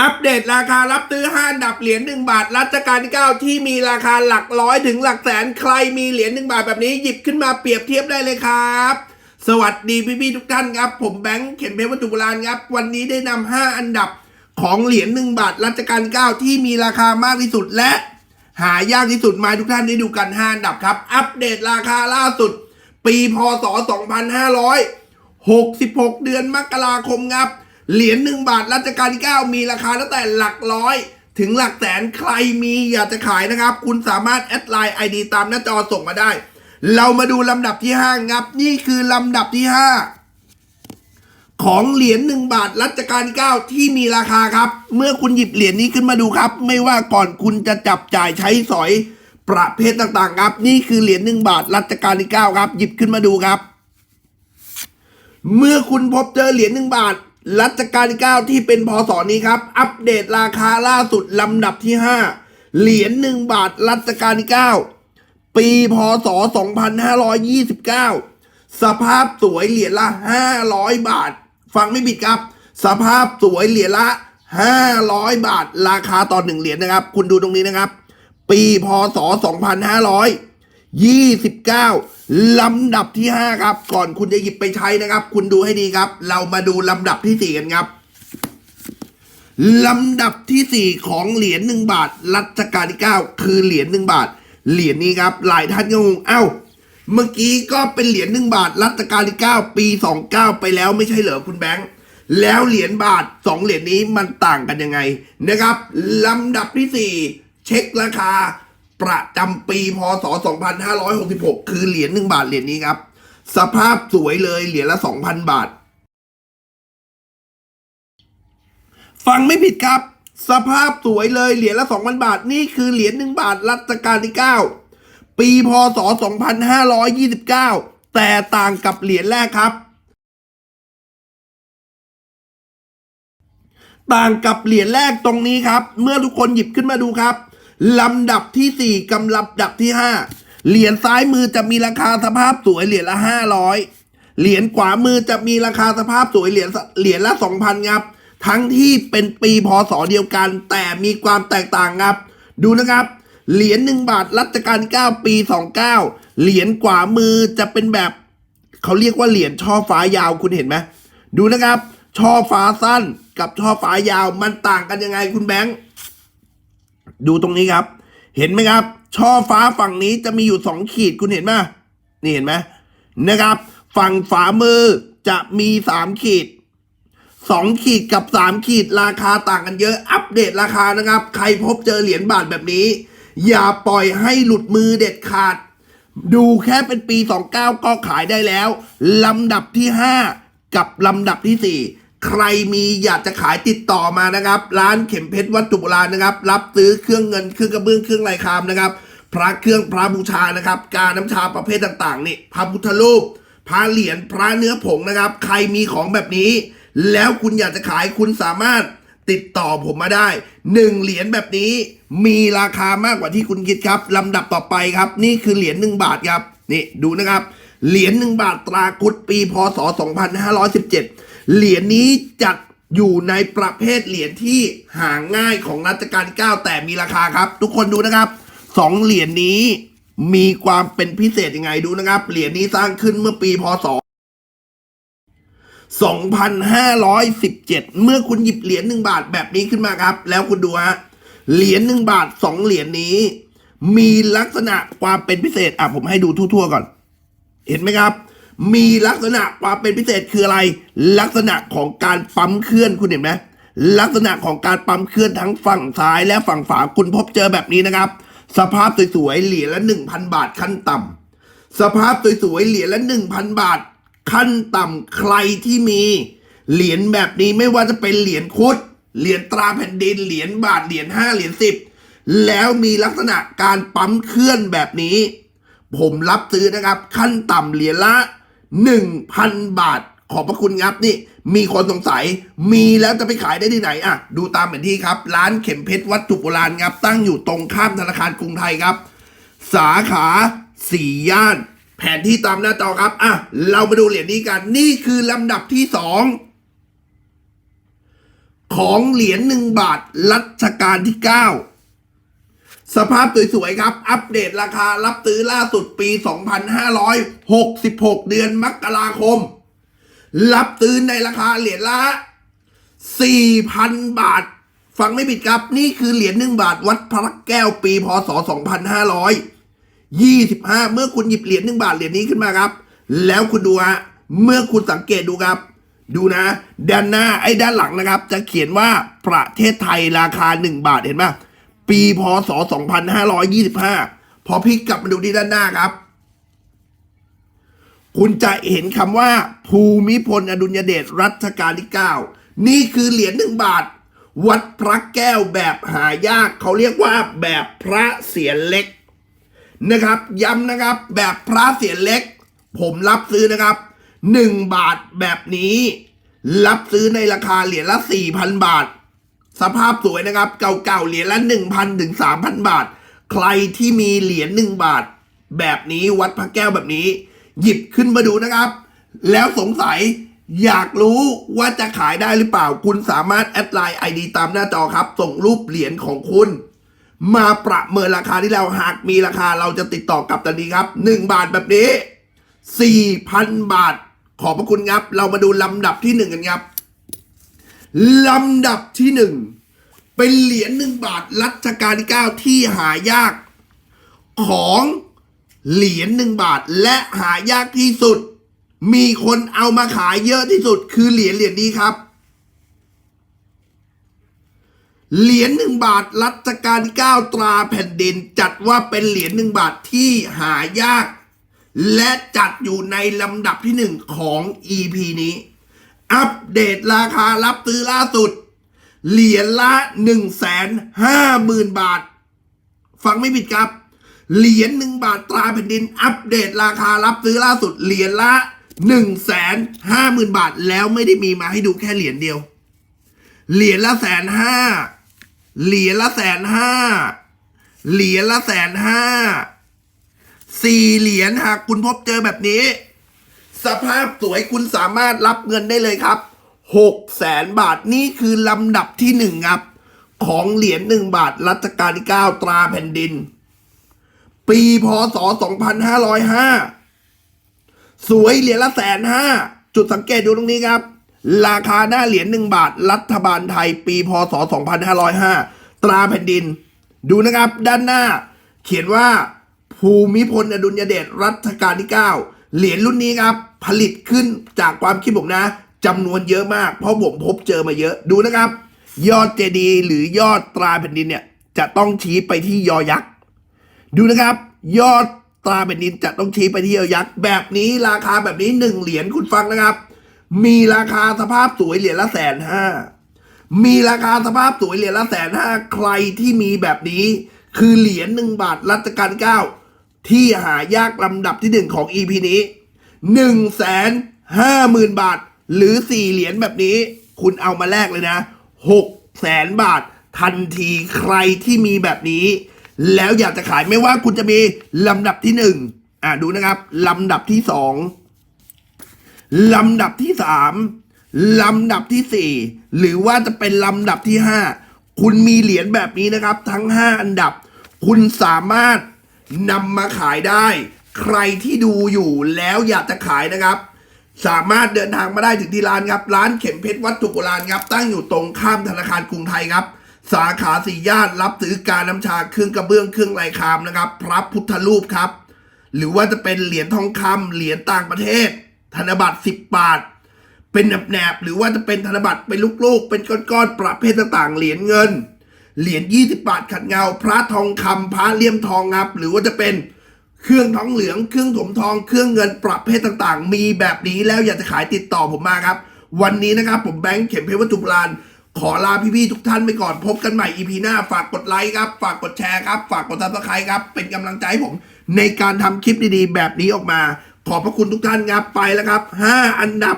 อัปเดตราคารับซื้อห้าดับเหรียญ1บาท รัชกาลที่9ที่มีราคาหลักร้อยถึงหลักแสนใครมีเหรียญ1บาทแบบนี้หยิบขึ้นมาเปรียบเทียบได้เลยครับ สวัสดีพี่ๆทุกท่านครับ ผมแบงค์เข็มเพชรวัตถุโบราณครับ วันนี้ได้นำ5อันดับของเหรียญ1บาท รัชกาลที่9ที่มีราคามากที่สุดและ หายากที่สุดมาให้ทุกท่านได้ดูกัน5อันดับครับ อัปเดตราคาล่าสุด ปีพศ 2566 เดือนมกราคมครับ เหรียญหนึ่งบาทรัชกาลที่ 9 มีราคาตั้งแต่หลักร้อย ถึงหลักแสนใครมีอยากจะขายนะครับ คุณสามารถแอดไลน์ ID ตามหน้าจอส่งมาได้ เรามาดูลำดับที่5ครับนี่คือลำดับที่ 5 ของเหรียญหนึ่งบาทรัชกาลที่ 9 ที่มีราคาครับ เมื่อคุณหยิบเหรียญนี้ขึ้นมาดูครับ ไม่ว่าก่อนคุณจะจับจ่ายใช้สอยประเภทต่างๆ ครับ นี่คือเหรียญหนึ่งบาทรัชกาลที่ 9 ครับ หยิบขึ้นมาดูครับ เมื่อคุณพบเจอเหรียญหนึ่งบาท รัชกาลที่ 9 ที่เป็นพศนี้ครับ อัปเดตราคาล่าสุดลำดับที่ 5 เหรียญหนึ่งบาทรัชกาลที่ 9 ปีพศ 2529 สภาพสวยเหรียญละ 500 บาท ฟังไม่ผิดครับ สภาพสวยเหรียญละ 500 บาท ราคาต่อหนึ่งเหรียญนะครับ คุณดูตรงนี้นะครับ ปีพศ 29 ลำดับที่ 5 ครับ ก่อนคุณจะหยิบไปใช้นะครับ คุณดูให้ดีครับ เรามาดูลำดับที่ 4 กันครับ ลำดับที่ 4 ของเหรียญ1บาท รัชกาลที่ 9 คือเหรียญ1บาท เหรียญนี้ครับ หลายท่านก็งง เอ้า เมื่อกี้ก็เป็นเหรียญ1บาท รัชกาลที่ 9 ปี 29 ไปแล้วไม่ใช่เหรอคุณแบงค์แล้วเหรียญบาท 2 เหรียญนี้มันต่างกันยังไงนะครับลำดับที่ 4 เช็คราคา ประจำปีพศ 2566 คือเหรียญ1บาทเหรียญนี้ครับ สภาพสวยเลยเหรียญละ 2,000 บาท ฟังไม่ผิดครับ สภาพสวยเลยเหรียญละ 2,000 บาท นี่คือเหรียญ1บาทรัชกาลที่ 9 ปีพศ 2529 แต่ต่างกับเหรียญแรกครับต่างกับเหรียญแรกตรงนี้ครับ เมื่อทุกคนหยิบขึ้นมาดูครับ ลำดับที่ 4กำลำดับที่ 5 เหรียญซ้ายมือจะมีราคาสภาพสวยเหรียญละ 500 เหรียญขวามือจะมีราคาสภาพสวยเหรียญเหรียญละ 2,000ครับ ทั้งที่เป็นปีพศเดียวกัน แต่มีความแตกต่างครับ ดูนะครับ เหรียญ1บาทรัชกาล9ปี 29 เหรียญขวามือจะเป็นแบบ เขาเรียกว่าเหรียญช่อฟ้ายาวคุณเห็นไหมดูนะครับ ช่อฟ้าสั้นกับช่อฟ้ายาวมันต่างกันยังไงคุณแบงค์ ดูตรงนี้ครับ เห็นไหมครับ ช่อฟ้าฝั่งนี้จะมีอยู่สองขีดคุณเห็นไหมนี่เห็นไหมนะครับ ฝั่งฝามือจะมีสามขีดสองขีดกับสามขีดราคาต่างกันเยอะอัปเดตราคานะครับ ใครพบเจอเหรียญบาทแบบนี้ อย่าปล่อยให้หลุดมือเด็ดขาด ดูแค่เป็นปี 29 ก็ขายได้แล้วลำดับที่ 5 กับลำดับที่ 4 ใครมีอยากจะขายติดต่อมานะครับ ร้านเข็มเพชรวัตถุโบราณนะครับ รับซื้อเครื่องเงินเครื่องกระเบื้องเครื่องลายคามนะครับ พระเครื่องพระบูชานะครับ การน้ำชาประเภทต่างๆนี่พระพุทธรูปพระเหรียญพระเนื้อผงนะครับ ใครมีของแบบนี้ แล้วคุณอยากจะขายคุณสามารถติดต่อผมมาได้หนึ่งเหรียญแบบนี้ มีราคามากกว่าที่คุณคิดครับลำดับต่อไปครับ นี่คือเหรียญหนึ่งบาทครับนี่ดูนะครับเหรียญหนึ่งบาทตรากุดปีพศ2517 เหรียญนี้จัดอยู่ในประเภทเหรียญที่หาง่ายของรัชกาลที่9แต่มีราคาครับ ทุกคนดูนะครับสองเหรียญนี้มีความเป็นพิเศษยังไงดูนะครับ เหรียญนี้สร้างขึ้นเมื่อปีพศ2,517 เมื่อคุณหยิบเหรียญหนึ่งบาทแบบนี้ขึ้นมาครับ แล้วคุณดูฮะเหรียญหนึ่งบาทสองเหรียญนี้ มีลักษณะความเป็นพิเศษอะผมให้ดูทั่วๆก่อน เห็นไหมครับ มีลักษณะความเป็นพิเศษคืออะไร ลักษณะของการปั๊มเคลื่อนคุณเห็นไหมลักษณะของการปั๊มเคลื่อนทั้งฝั่งซ้ายและฝั่งขวาคุณพบเจอแบบนี้นะครับ สภาพสวยๆเหรียญละ 1,000 บาทขั้นต่ำสภาพสวยๆเหรียญละ 1,000 บาท ขั้นต่ำใครที่มีเหรียญแบบนี้ไม่ว่าจะเป็นเหรียญคุดเหรียญตราแผ่นดินเหรียญบาทเหรียญห้าเหรียญสิบแล้วมีลักษณะการปั๊มเคลื่อนแบบนี้ ผมรับซื้อนะครับ ขั้นต่ำเหรียญละ 1,000 บาท ขอบพระคุณครับนี่ มีคนสงสัย มีแล้วจะไปขายได้ที่ไหนอะดูตามแผนที่ครับ ร้านเข็มเพชรวัตถุโบราณครับตั้งอยู่ตรงข้ามธนาคารกรุงไทยครับ สาขาสี่ย่าน แผนที่ตามหน้าจอครับอะเรามาดูเหรียญนี้กัน นี่คือลำดับที่สองของเหรียญหนึ่งบาทรัชกาลที่9 สภาพสวยๆครับ อัปเดตราคารับซื้อล่าสุดปี 2566 เดือนมกราคม รับซื้อในราคาเหรียญละ 4,000 บาท ฟังไม่ผิดครับ นี่คือเหรียญหนึ่งบาทวัดพระแก้วปีพศ 2525 เมื่อคุณหยิบเหรียญหนึ่งบาทเหรียญนี้ขึ้นมาครับ แล้วคุณดูฮะ เมื่อคุณสังเกตดูครับ ดูนะ ด้านหน้าไอ้ด้านหลังนะครับ จะเขียนว่าประเทศไทยราคา 1 บาทเห็นไหม ปีพศ 2525 พอพลิกกลับมาดูที่ด้านหน้าครับ คุณจะเห็นคำว่า ภูมิพลอดุลยเดชรัชกาลที่ 9 นี่คือเหรียญหนึ่งบาท วัดพระแก้วแบบหายาก เขาเรียกว่าแบบพระเสียรเล็กนะครับ ย้ำนะครับแบบพระเสียรเล็ก ผมรับซื้อนะครับ 1 บาทแบบนี้ รับซื้อในราคาเหรียญละ4,000 บาท สภาพสวยนะครับ เก่าๆเหรียญละ 1,000 ถึง 3,000 บาท ใครที่มีเหรียญ1บาท แบบนี้วัดพระแก้วแบบนี้ หยิบขึ้นมาดูนะครับ แล้วสงสัยอยากรู้ว่าจะขายได้หรือเปล่า คุณสามารถแอดไลน์ ID ตามหน้าจอครับ ส่งรูปเหรียญของคุณ มาประเมินราคาที่เราหากมีราคาเราจะติดต่อกลับทันทีครับ 1 บาทแบบนี้ 4,000 บาท ขอบพระคุณครับ เรามาดูลำดับที่หนึ่งกันครับ ลำดับที่หนึ่งเป็นเหรียญหนึ่งบาทรัชกาลที่เก้าที่หายาก ของเหรียญหนึ่งบาทและหายากที่สุด มีคนเอามาขายเยอะที่สุด คือเหรียญเหรียญนี้ครับ เหรียญหนึ่งบาทรัชกาลที่เก้าตราแผ่นดิน จัดว่าเป็นเหรียญหนึ่งบาทที่หายาก และจัดอยู่ในลำดับที่หนึ่งของ EP นี้ อัปเดตราคารับซื้อล่าสุด เหรียญละ1นึ่งแสนห้าหมื่นบาท ฟังไม่ผิดครับ เหรียญหนึ่งบาทตราแผ่นดิน อัปเดตราคารับซื้อล่าสุด เหรียญละ1นึ่งแสนห้าหมื่นบาท แล้วไม่ได้มีมาให้ดูแค่เหรียญเดียว เหรียญละแสนห้าเหรียญละแสนห้าเหรียญละแสนห้าสี่เหรียญหากคุณพบเจอแบบนี้ สภาพสวยคุณสามารถรับเงินได้เลยครับหกแสนบาทนี่คือลำดับที่หนึ่งครับ ของเหรียญหนึ่งบาทรัชกาลที่เก้าตราแผ่นดิน ปีพศสองพันห้าร้อยห้าสวยเหรียญละแสนห้าจุดสังเกตดูตรงนี้ครับ ราคาหน้าเหรียญหนึ่งบาทรัฐบาลไทย ปีพศสองพันห้าร้อยห้าตราแผ่นดิน ดูนะครับด้านหน้า เขียนว่าภูมิพลอดุลยเดชรัชกาลที่ 9 เหรียญรุ่นนี้ครับผลิตขึ้นจากความคิดผมนะจำนวนเยอะมาก เพราะผมพบเจอมาเยอะดูนะครับ ยอดเจดีย์หรือยอดตราแผ่นดินเนี่ยจะต้องชี้ไปที่ยอยักษ์ดูนะครับ ยอดตราแผ่นดินจะต้องชี้ไปที่ยอยักษ์แบบนี้ราคาแบบนี้หนึ่งเหรียญคุณฟังนะครับ มีราคาสภาพสวยเหรียญละแสนห้ามีราคาสภาพสวยเหรียญละแสนห้าใครที่มีแบบนี้ คือเหรียญหนึ่งบาทรัชกาลเก้า ที่หายากลำดับที่หนึ่งของ EP นี้หนึ่งแสนห้าหมื่นบาท หรือสี่เหรียญแบบนี้ คุณเอามาแลกเลยนะหกแสนบาท ทันทีใครที่มีแบบนี้ แล้วอยากจะขายไม่ว่าคุณจะมีลำดับที่หนึ่งอ่าดูนะครับ ลำดับที่สองลำดับที่สามลำดับที่สี่หรือว่าจะเป็นลำดับที่ห้าคุณมีเหรียญแบบนี้นะครับ ทั้งห้าอันดับ คุณสามารถ นำมาขายได้ ใครที่ดูอยู่แล้วอยากจะขายนะครับ สามารถเดินทางมาได้ถึงที่ร้านครับ ร้านเข็มเพชรวัตถุโบราณครับ ตั้งอยู่ตรงข้ามธนาคารกรุงไทยครับ สาขาสี่ย่านรับซื้อการน้ำชาเครื่องกระเบื้องเครื่องลายคามนะครับ พระพุทธรูปครับ หรือว่าจะเป็นเหรียญทองคำเหรียญต่างประเทศ ธนบัตร10 บาท เป็นแหนบๆหรือว่าจะเป็นธนบัตรเป็นลูกๆ เป็นก้อนๆประเภทต่างๆ เหรียญเงิน เหรียญ20 บาทขัดเงา พระทองคำพระเลี่ยมทองครับ หรือว่าจะเป็นเครื่องทองเหลือง เครื่องถมทอง เครื่องเงินประเภทต่างๆ มีแบบนี้แล้วอยากจะขายติดต่อผมมาครับ วันนี้นะครับผมแบงค์เข็มเพชรวัตถุโบราณขอลาพี่ๆทุกท่านไปก่อนพบกันใหม่ EP หน้าฝากกดไลค์ครับ ฝากกดแชร์ครับ ฝากกดซับสไครต์ครับ เป็นกำลังใจให้ผม ในการทำคลิปดีๆ แบบนี้ออกมา ขอบพระคุณทุกท่านครับไปแล้วครับ 5 อันดับ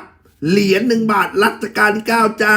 เหรียญหนึ่งบาทรัชกาลที่9จ้า